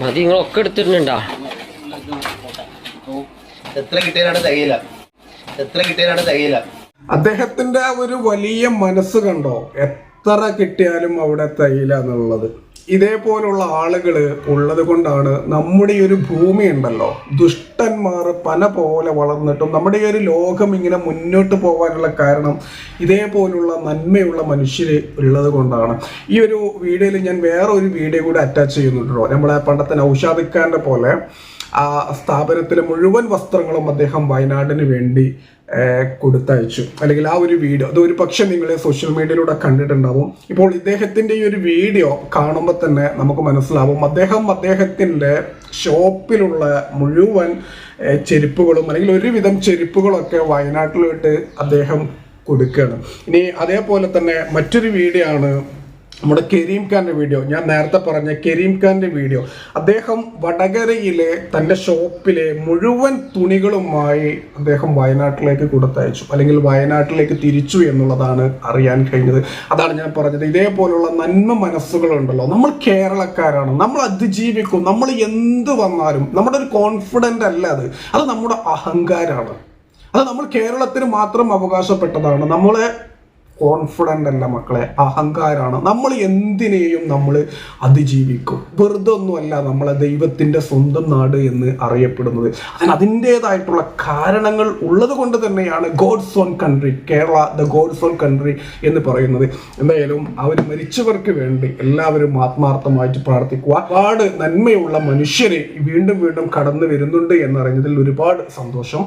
മതി നിങ്ങളൊക്കെ എടുത്തിട്ടുണ്ടാ എത്ര കിട്ടിയാലാണ് തികയില്ല. എത്ര കിട്ടിയാലാണ് തികയില്ല. അദ്ദേഹത്തിന്റെ ആ ഒരു വലിയ മനസ്സ് കണ്ടോ? എത്ര കിട്ടിയാലും അവിടെ തയ്യില്ല എന്നുള്ളത്. ഇതേപോലുള്ള ആളുകൾ ഉള്ളത് കൊണ്ടാണ് നമ്മുടെ ഈ ഒരു ഭൂമി ഉണ്ടല്ലോ. ദുഷ്ടന്മാർ പല പോലെ വളർന്നിട്ടും നമ്മുടെ ഈ ഒരു ലോകം ഇങ്ങനെ മുന്നോട്ട് പോകാനുള്ള കാരണം ഇതേപോലുള്ള നന്മയുള്ള മനുഷ്യർ ഉള്ളത് കൊണ്ടാണ്. ഈ ഒരു വീഡിയോയിൽ ഞാൻ വേറെ ഒരു വീഡിയോ കൂടി അറ്റാച്ച് ചെയ്യുന്നുണ്ടോ നമ്മളെ പണ്ടത്തെ നൗഷാദിക്കാരന്റെ പോലെ ആ സ്ഥാപനത്തിലെ മുഴുവൻ വസ്ത്രങ്ങളും അദ്ദേഹം വയനാടിന് വേണ്ടി കൊടുത്തയച്ചു. അല്ലെങ്കിൽ ആ ഒരു വീഡിയോ അത് ഒരു പക്ഷെ നിങ്ങൾ സോഷ്യൽ മീഡിയയിലൂടെ കണ്ടിട്ടുണ്ടാവും. ഇപ്പോൾ ഇദ്ദേഹത്തിന്റെ ഈ ഒരു വീഡിയോ കാണുമ്പോൾ തന്നെ നമുക്ക് മനസ്സിലാവും. അദ്ദേഹം അദ്ദേഹത്തിന്റെ ഷോപ്പിലുള്ള മുഴുവൻ ചെരുപ്പുകളും അല്ലെങ്കിൽ ഒരുവിധം ചെരുപ്പുകളൊക്കെ വയനാട്ടിലോട്ട് അദ്ദേഹം കൊടുക്കുകയാണ്. ഇനി അതേപോലെ തന്നെ മറ്റൊരു വീഡിയോ ആണ് നമ്മുടെ കരീം ഖാന്റെ വീഡിയോ. ഞാൻ നേരത്തെ പറഞ്ഞ കരീം ഖാന്റെ വീഡിയോ. അദ്ദേഹം വടകരയിലെ തന്റെ ഷോപ്പിലെ മുഴുവൻ തുണികളുമായി അദ്ദേഹം വയനാട്ടിലേക്ക് കൊടുത്തയച്ചു. അല്ലെങ്കിൽ വയനാട്ടിലേക്ക് തിരിച്ചു എന്നുള്ളതാണ് അറിയാൻ കഴിഞ്ഞത്. അതാണ് ഞാൻ പറഞ്ഞത്. ഇതേപോലുള്ള നന്മ മനസ്സുകളുണ്ടല്ലോ. നമ്മൾ കേരളക്കാരാണ്. നമ്മൾ അതിജീവിക്കും. നമ്മൾ എന്ത് വന്നാലും നമ്മുടെ ഒരു കോൺഫിഡന്റ് അല്ല അത്. അത് നമ്മുടെ അഹങ്കാരമാണ് അത് നമ്മൾ കേരളത്തിന് മാത്രം അവകാശപ്പെട്ടതാണ്. നമ്മളെ കോൺഫിഡന്റ് അല്ല മക്കളെ അഹങ്കാരമാണ് നമ്മൾ എന്തിനേയും നമ്മൾ അതിജീവിക്കും. വെറുതെ ഒന്നുമല്ല നമ്മളെ ദൈവത്തിന്റെ സ്വന്തം നാട് എന്ന് അറിയപ്പെടുന്നത്. അതിന് അതിന്റേതായിട്ടുള്ള കാരണങ്ങൾ ഉള്ളത് കൊണ്ട് തന്നെയാണ് God's own country Kerala the God's own country എന്ന് പറയുന്നത്. എന്തായാലും അവർ മരിച്ചവർക്ക് വേണ്ടി എല്ലാവരും ആത്മാർത്ഥമായിട്ട് പ്രാർത്ഥിക്കുക. ഒരുപാട് നന്മയുള്ള മനുഷ്യരെ വീണ്ടും വീണ്ടും കടന്നു വരുന്നുണ്ട് എന്നറിഞ്ഞതിൽ ഒരുപാട് സന്തോഷം.